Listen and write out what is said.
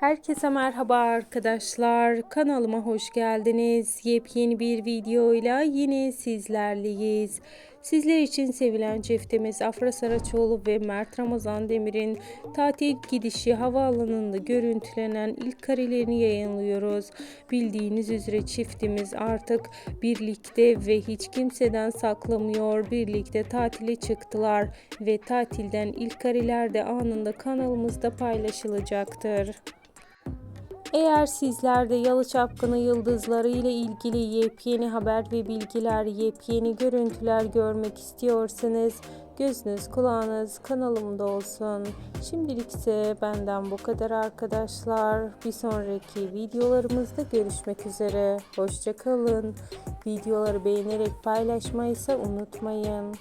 Herkese merhaba arkadaşlar. Kanalıma hoş geldiniz. Yepyeni bir videoyla yine sizlerleyiz. Sizler için sevilen çiftimiz Afra Saraçoğlu ve Mert Ramazan Demir'in tatil gidişi havaalanında görüntülenen ilk karelerini yayınlıyoruz. Bildiğiniz üzere çiftimiz artık birlikte ve hiç kimseden saklamıyor. Birlikte tatile çıktılar ve tatilden ilk kareler de anında kanalımızda paylaşılacaktır. Eğer sizler de Yalı Çapkını yıldızları ile ilgili yepyeni haber ve bilgiler, yepyeni görüntüler görmek istiyorsanız gözünüz kulağınız kanalımda olsun. Şimdilik ise benden bu kadar arkadaşlar. Bir sonraki videolarımızda görüşmek üzere. Hoşçakalın. Videoları beğenerek paylaşmayı ise unutmayın.